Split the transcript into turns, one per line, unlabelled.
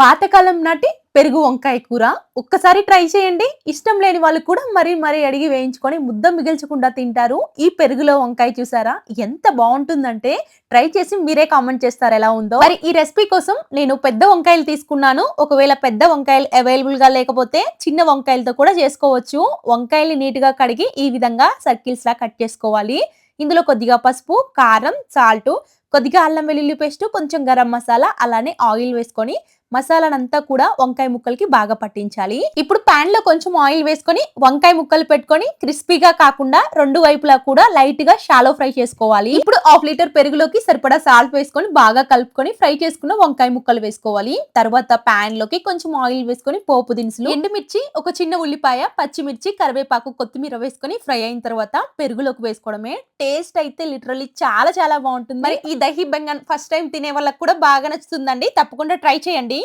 పాతకాలం నాటి పెరుగు వంకాయ కూర. ఒక్కసారి ట్రై చేయండి. ఇష్టం లేని వాళ్ళు కూడా మరీ మరీ అడిగి వేయించుకొని ముద్ద మిగిల్చకుండా తింటారు. ఈ పెరుగులో వంకాయ చూసారా? ఎంత బాగుంటుందంటే ట్రై చేసి మీరే కామెంట్ చేస్తారు ఎలా ఉందో. మరి ఈ రెసిపీ కోసం నేను పెద్ద వంకాయలు తీసుకున్నాను. ఒకవేళ పెద్ద వంకాయలు అవైలబుల్గా లేకపోతే చిన్న వంకాయలతో కూడా చేసుకోవచ్చు. వంకాయలు నీట్గా కడిగి ఈ విధంగా సర్కిల్స్ లా కట్ చేసుకోవాలి. ఇందులో కొద్దిగా పసుపు కారం సాల్ట్ కొద్దిగా అల్లం వెల్లుల్లి పేస్ట్ కొంచెం గరం మసాలా అలానే ఆయిల్ వేసుకొని మసాలానంతా కూడా వంకాయ ముక్కలకి బాగా పట్టించాలి. ఇప్పుడు ప్యాన్లో కొంచెం ఆయిల్ వేసుకొని వంకాయ ముక్కలు పెట్టుకొని క్రిస్పీగా కాకుండా రెండు వైపులా కూడా లైట్గా షాలో ఫ్రై చేసుకోవాలి. ఇప్పుడు హాఫ్ లీటర్ పెరుగులోకి సరిపడా సాల్ట్ వేసుకొని బాగా కలుపుకొని ఫ్రై చేసుకున్న వంకాయ ముక్కలు వేసుకోవాలి. తర్వాత పాన్లోకి కొంచెం ఆయిల్ వేసుకొని పోపు దినుసులు ఎండుమిర్చి ఒక చిన్న ఉల్లిపాయ పచ్చిమిర్చి కరివేపాకు కొత్తిమీర వేసుకొని ఫ్రై అయిన తర్వాత పెరుగులోకి వేసుకోవడమే. టేస్ట్ అయితే లిటరల్లీ చాలా చాలా బాగుంటుంది. మరి ఈ దహి బెంగన్ ఫస్ట్ టైం తినే వాళ్ళకి కూడా బాగా నచ్చుతుందండి. తప్పకుండా ట్రై చేయండి.